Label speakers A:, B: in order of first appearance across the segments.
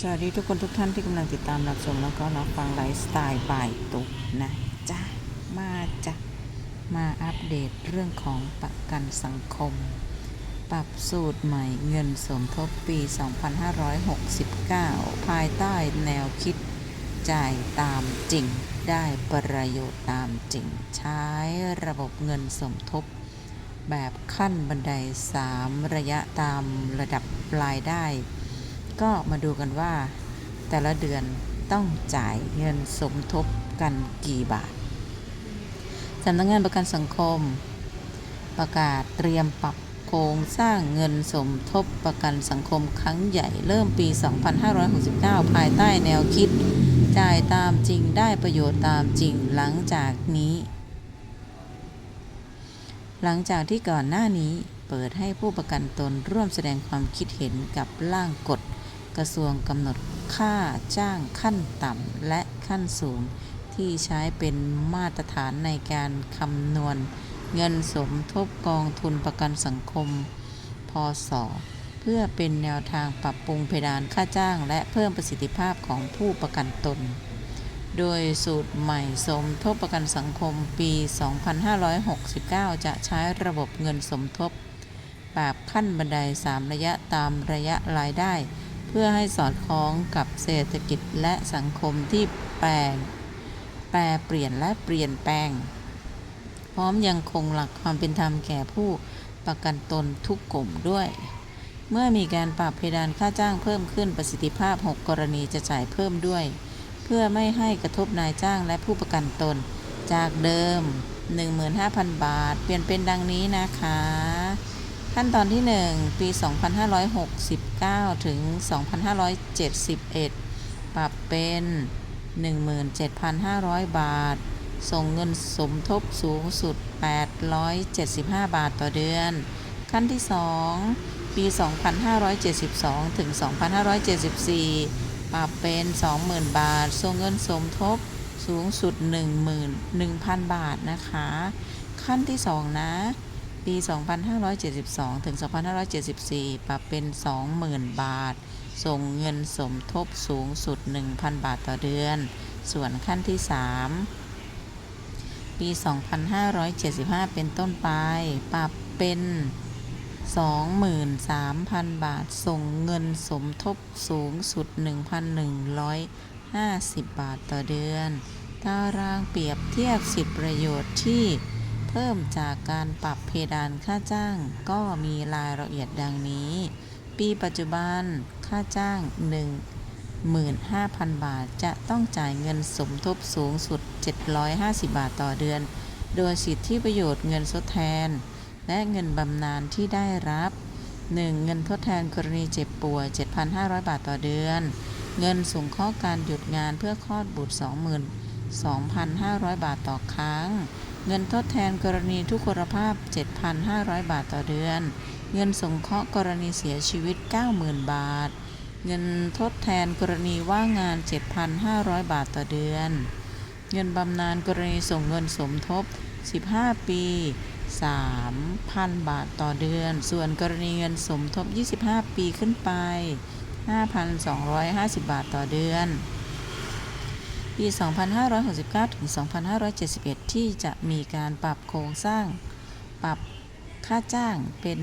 A: สวัสดีทุกคนทุกท่านที่กำลังติดตามรับชมแล้วก็รับฟังไลฟ์สไตล์บ่ายตุกนะจ้ามาจ้ะมาอัปเดตเรื่องของประกันสังคม ปรับสูตรใหม่เงินสมทบปี 2569 ภายใต้แนวคิดจ่ายตามจริงได้ประโยชน์ตามจริง ใช้ระบบเงินสมทบ แบบขั้นบันได 3 ระยะตามระดับรายได้ ก็มาดูกันว่า แต่ละเดือนต้องจ่ายเงินสมทบกันกี่บาทสำนักงานประกันสังคม ประกาศเตรียมปรับโครงสร้างเงินสมทบประกันสังคมครั้งใหญ่เริ่มปี 2569 ภายใต้แนวคิด จ่ายตามจริงได้ประโยชน์ตามจริงหลังจากนี้ หลังจากที่ก่อนหน้านี้เปิดให้ผู้ประกันตนร่วมแสดงความคิดเห็นกับร่างกฎ กระทรวงกำหนดค่าจ้างขั้นต่ำและขั้นสูงที่ใช้เป็นมาตรฐานในการคำนวณเงินสมทบกองทุนประกันสังคม พศ เพื่อเป็นแนวทางปรับปรุงเพดานค่าจ้างและเพิ่มประสิทธิภาพของผู้ประกันตน โดยสูตรใหม่สมทบประกันสังคมปี 2569 จะใช้ระบบเงินสมทบ แบบขั้นบันได 3 ระยะตามระยะรายได้ เพื่อให้สอดคล้องกับเศรษฐกิจและสังคมที่แปลงแปรเปลี่ยนและเปลี่ยนแปลง พร้อมยังคงหลักความเป็นธรรมแก่ผู้ประกันตนทุกกลุ่มด้วย เมื่อมีการปรับเพดานค่าจ้างเพิ่มขึ้นประสิทธิภาพ 6 กรณีจะจ่ายเพิ่มด้วย เพื่อไม่ให้กระทบนายจ้างและผู้ประกันตน จากเดิม 15,000 บาท เปลี่ยนเป็นดังนี้นะคะ ขั้นตอนที่ 1 ปี 2569 ถึง 2571 ปรับเป็น 17,500 บาท ส่งเงินสมทบสูงสุด 875 บาทต่อเดือน ขั้นที่ 2 ปี 2572 ถึง 2574 ปรับเป็น 20,000 บาท ส่งเงินสมทบสูงสุด 11,000 บาทนะคะ ขั้นที่ 2 นะ ปี 2572 ถึง 2574 ปรับเป็น 20,000 บาท ส่งเงินสมทบสูงสุด 1,000 บาทต่อเดือน ส่วนขั้นที่ 3 ปี 2575 เป็นต้นไป ปรับเป็น 23,000 บาท ส่งเงินสมทบสูงสุด 1,150 บาทต่อเดือน ตารางเปรียบเทียบสิทธิประโยชน์ที่ พิ่มจากการปรับเพดานค่าจ้าง ก็มีรายละเอียดดังนี้ ปีปัจจุบันค่าจ้าง 15,000 บาท จะต้องจ่ายเงินสมทบสูงสุด 750 บาทต่อเดือน โดยสิทธิประโยชน์เงินทดแทน และเงินบำนาญที่ได้รับ 1. เงินทดแทนกรณีเจ็บป่วย 7,500 บาทต่อเดือน เงินสงเคราะห์การหยุดงานเพื่อคลอดบุตร22,500 บาทต่อครั้ง เงินทดแทนกรณีทุกขลภาพ 7,500 บาทต่อเดือน เงินสงเคราะห์กรณีเสียชีวิต 90,000 บาท เงินทดแทนกรณีว่างงาน 7,500 บาทต่อเดือน เงินบำนาญกรณีส่งเงินสมทบ 15 ปี 3,000 บาทต่อเดือน ส่วนกรณีเงินสมทบ 25 ปีขึ้นไป 5,250 บาทต่อเดือน ปี 2569 ถึง 2571 ที่จะมีการปรับโครงสร้าง ปรับค่าจ้างเป็น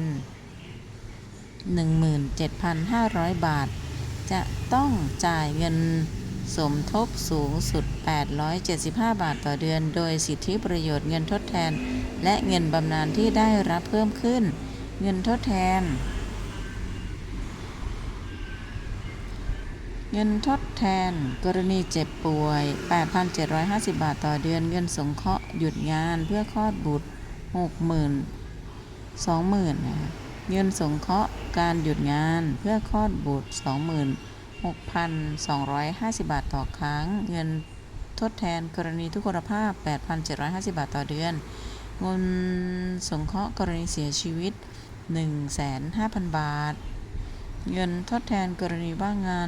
A: 17,500 บาท จะต้องจ่ายเงินสมทบสูงสุด 875 บาทต่อเดือน โดยสิทธิประโยชน์เงินทดแทน และเงินบำนาญที่ได้รับเพิ่มขึ้น เงินทดแทน เงินทดแทน กรณีเจ็บป่วย 8,750 บาทต่อเดือน เงินสงเคราะห์หยุดงานเพื่อคลอดบุตร 60,000 20,000นะคะเงินสงเคราะห์การหยุดงานเพื่อคลอดบุตร 26,250 บาทต่อครั้ง เงินทดแทนกรณีทุกขลภาพ 8,750 บาทต่อเดือน เงินสงเคราะห์กรณีเสียชีวิต 1,500,000 บาท เงินทดแทนกรณีว่างงาน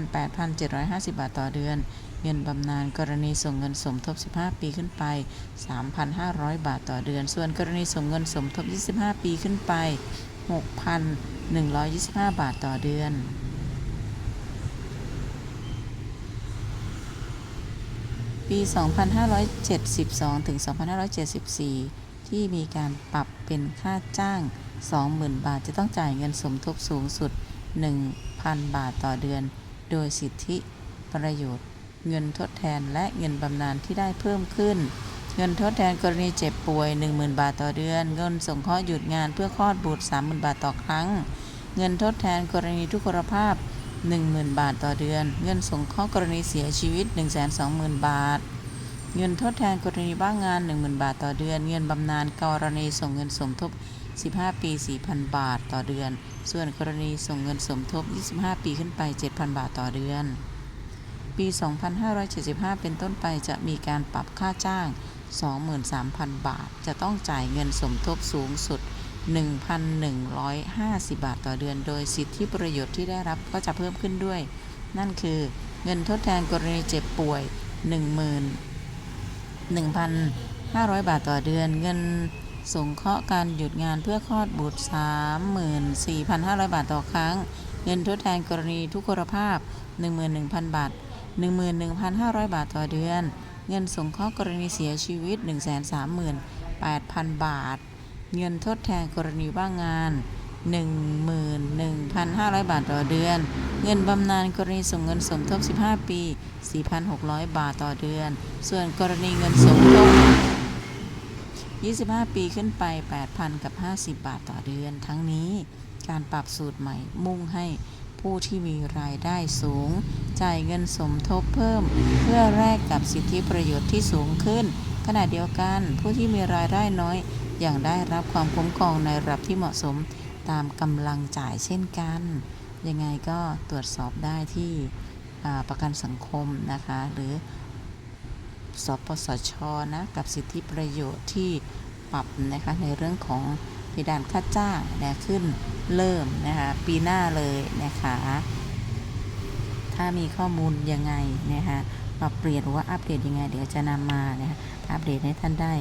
A: 8,750 บาทต่อเดือน เงินบำนาญกรณีส่งเงินสมทบ 15 ปีขึ้นไป 3,500 บาทต่อเดือน ส่วนกรณีส่งเงินสมทบ 25 ปีขึ้นไป 6,125 บาทต่อเดือนปี 2572 ถึง 2574 ที่มีการปรับเป็นค่าจ้าง 20,000 บาท จะต้องจ่ายเงินสมทบสูงสุด 1,000 บาทต่อเดือน โดยสิทธิประโยชน์ เงินทดแทนและเงินบำนาญที่ได้เพิ่มขึ้น เงินทดแทนกรณีเจ็บป่วย 10,000 บาทต่อเดือน เงินสงเคราะห์หยุดงานเพื่อคลอดบุตร 30,000 บาทต่อครั้ง เงินทดแทนกรณีทุกขภาพ 10,000 บาทต่อเดือน เงินสงเคราะห์กรณีเสียชีวิต 120,000 บาทเงินทดแทนกรณีบ้างงาน 10,000 บาทต่อเดือน เงินบำนาญกรณีส่งเงินสมทบ 15 ปี 4,000 บาทต่อเดือน ส่วนกรณีส่งเงินสมทบ 25 ปีขึ้นไป 7,000 บาทต่อเดือน ปี 2575 เป็นต้นไปจะมีการปรับค่าจ้าง 23,000 บาท จะต้องจ่ายเงินสมทบสูงสุด 1,150 บาทต่อเดือน โดยสิทธิประโยชน์ที่ได้รับก็จะเพิ่มขึ้นด้วย นั่นคือเงินทดแทนกรณีเจ็บป่วย 10,000 1,500 บาทต่อเดือน เงิน สงเคราะห์การหยุดงานเพื่อคลอดบุตร 34,500 บาทต่อครั้ง เงินทดแทนกรณีทุกขภาพ 11,000 บาท 11,500 บาทต่อเดือน เงินสงเคราะห์กรณีเสียชีวิต 138,000 บาท เงินทดแทนกรณีว่างงาน 11,500 บาทต่อเดือน เงินบำนาญกรณีส่งเงินสมทบ 15 ปี 4,600 บาทต่อเดือน ส่วนกรณีเงินสมทบ 25 ปีขึ้นไป 8,000 กับ 50 บาทต่อเดือน ทั้งนี้การปรับสูตรใหม่มุ่งให้ผู้ที่มีรายได้สูง จ่ายเงินสมทบเพิ่ม เพื่อแลกกับสิทธิประโยชน์ที่สูงขึ้น ขณะเดียวกันผู้ที่มีรายได้น้อยอย่างได้รับความคุ้มครองในระดับที่เหมาะสมตามกำลังจ่ายเช่นกัน ยังไงก็ตรวจสอบได้ที่ประกันสังคมนะคะ หรือ สปสชนะกับสิทธิประโยชน์ที่ปรับนะคะในเรื่องของเพดานค่าจ้างนะขึ้นเริ่มนะคะปีหน้าเลยนะคะถ้ามีข้อมูลยังไงนะคะปรับเปลี่ยนหรือว่าอัปเดตยังไง เดี๋ยวจะนำมานะคะอัปเดตให้ท่านได้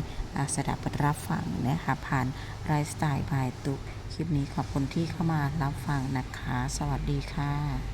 A: สดับรับฟังนะคะผ่านไลฟ์สไตล์บายตุกคลิปนี้ขอบคุณที่เข้ามารับฟังนะคะ สวัสดีค่ะ